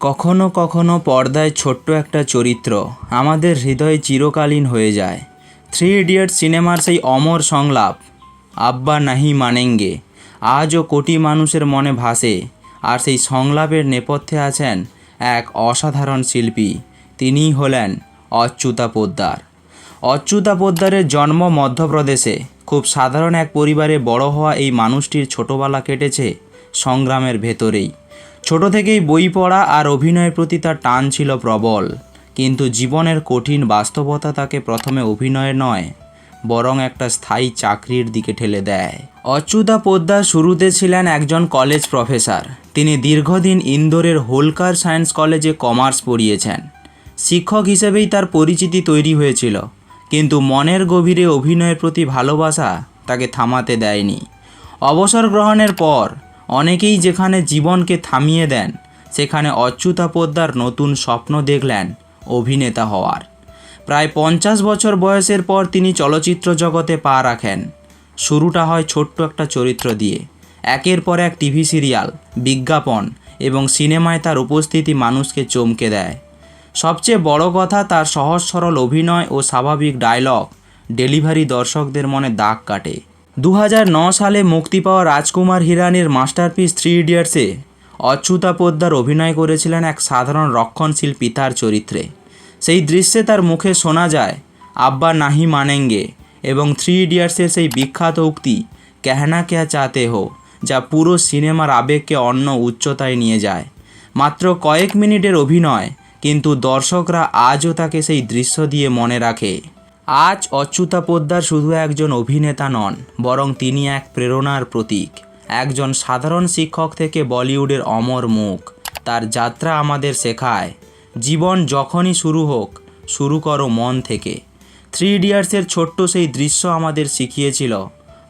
কখনো কখনো পর্দায় ছোট্ট একটা চরিত্র আমাদের হৃদয়ে চিরকালীন হয়ে যায়। থ্রি ইডিয়ট সিনেমার সেই অমর সংলাপ, আব্বা নাহি মানেঙ্গে, আজও কোটি মানুষের মনে ভাসে, আর সেই সংলাপের নেপথ্যে আছেন এক অসাধারণ শিল্পী, তিনিই হলেন অচ্যুতা পোদ্দার। অচ্যুতা পোদ্দারের জন্ম মধ্যপ্রদেশে, খুব সাধারণ এক পরিবারে বড় হওয়া এই মানুষটির ছোটোবেলা কেটেছে সংগ্রামের ভেতরেই। ছোট থেকেই বই পড়া আর অভিনয়ের প্রতি তার টান ছিল প্রবল। কিন্তু জীবনের কঠিন বাস্তবতা তাকে প্রথমে অভিনয়ে নয়, বরং একটা স্থায়ী চাকরির দিকে ঠেলে দেয়। অচ্যুতা পোদ্দার শুরুতে ছিলেন একজন কলেজ প্রফেসর। তিনি দীর্ঘদিন ইন্দোরের হোলকার সায়েন্স কলেজে কমার্স পড়িয়েছেন। শিক্ষক হিসেবেই তার পরিচিতি তৈরি হয়েছিল, কিন্তু মনের গভীরে অভিনয়ের প্রতি ভালোবাসা তাকে থামাতে দেয়নি। অবসর গ্রহণের পর অনেকেই যেখানে জীবনকে থামিয়ে দেন, সেখানে অচ্যুতা পোদ্দার নতুন স্বপ্ন দেখলেন অভিনেতা হওয়ার। প্রায় পঞ্চাশ বছর বয়সের পর তিনি চলচ্চিত্র জগতে পা রাখেন। শুরুটা হয় ছোট্ট একটা চরিত্র দিয়ে। একের পর এক টিভি সিরিয়াল, বিজ্ঞাপন এবং সিনেমায় তার উপস্থিতি মানুষকে চমকে দেয়। সবচেয়ে বড় কথা তার সহজ সরল অভিনয় ও স্বাভাবিক ডায়লগ ডেলিভারি দর্শকদের মনে দাগ কাটে। দু সালে মুক্তি পাওয়া রাজকুমার হিরানির মাস্টারপিস থ্রি ইডিয়টসে অচ্যুতা পোদ্দার অভিনয় করেছিলেন এক সাধারণ রক্ষণশীল পিতার চরিত্রে। সেই দৃশ্যে তার মুখে শোনা যায়, আব্বা নাহি মানেঙ্গে এবং থ্রি ইডিয়টসের সেই বিখ্যাত উক্তি কেহনা কেয়া চাতে হো যা পুরো সিনেমার আবেগকে অন্য উচ্চতায় নিয়ে যায়। মাত্র কয়েক মিনিটের অভিনয়, কিন্তু দর্শকরা আজও তাকে সেই দৃশ্য দিয়ে মনে রাখে। আজ অচ্যুতা পোদ্দার শুধু একজন অভিনেতা নন, বরং তিনি এক প্রেরণার প্রতীক। একজন সাধারণ শিক্ষক থেকে বলিউডের অমর মুখ। তার যাত্রা আমাদের শেখায়, জীবন যখনই শুরু হোক, শুরু করো মন থেকে। থ্রি ইডিয়ার্সের ছোট্ট সেই দৃশ্য আমাদের শিখিয়েছিল,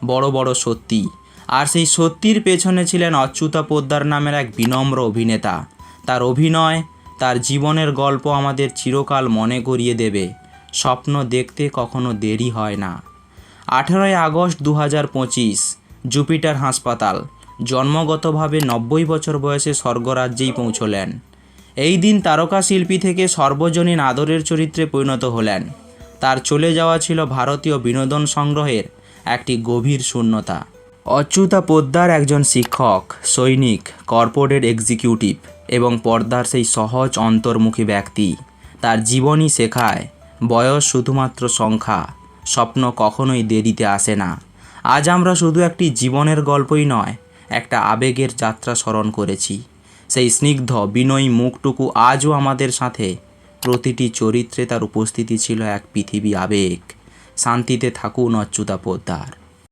বড় বড় সত্যি। আর সেই সত্যির পেছনে ছিলেন অচ্যুতা পোদ্দার নামের এক বিনম্র অভিনেতা। তার অভিনয়, তার জীবনের গল্প আমাদের চিরকাল মনে করিয়ে দেবে। স্বপ্ন দেখতে কখনো দেরি হয় না। আঠেরোই আগস্ট দু হাজার পঁচিশ, জুপিটার হাসপাতাল। জন্মগতভাবে নব্বই বছর বয়সে স্বর্গরাজ্যেই পৌঁছলেন। এই দিন তারকা শিল্পী থেকে সর্বজনীন আদরের চরিত্রে পরিণত হলেন। তার চলে যাওয়া ছিল ভারতীয় বিনোদন সংগ্রহের একটি গভীর শূন্যতা। অচ্যুতা পোদ্দার একজন শিক্ষক, সৈনিক, কর্পোরেট এক্সিকিউটিভ এবং পর্দার সেই সহজ অন্তর্মুখী ব্যক্তি। তার জীবনই শেখায় বয়স শুধুমাত্র সংখ্যা, স্বপ্ন কখনোই দেরিতে আসে না। আজ আমরা শুধু একটি জীবনের গল্পই নয়, একটা আবেগের যাত্রা স্মরণ করেছি। সেই স্নিগ্ধ, বিনয়ী মুখটুকু আজও আমাদের সাথে। প্রতিটি চরিত্রে তার উপস্থিতি ছিল এক পৃথিবী আবেগ। শান্তিতে থাকুন অচ্যুতা পোদ্দার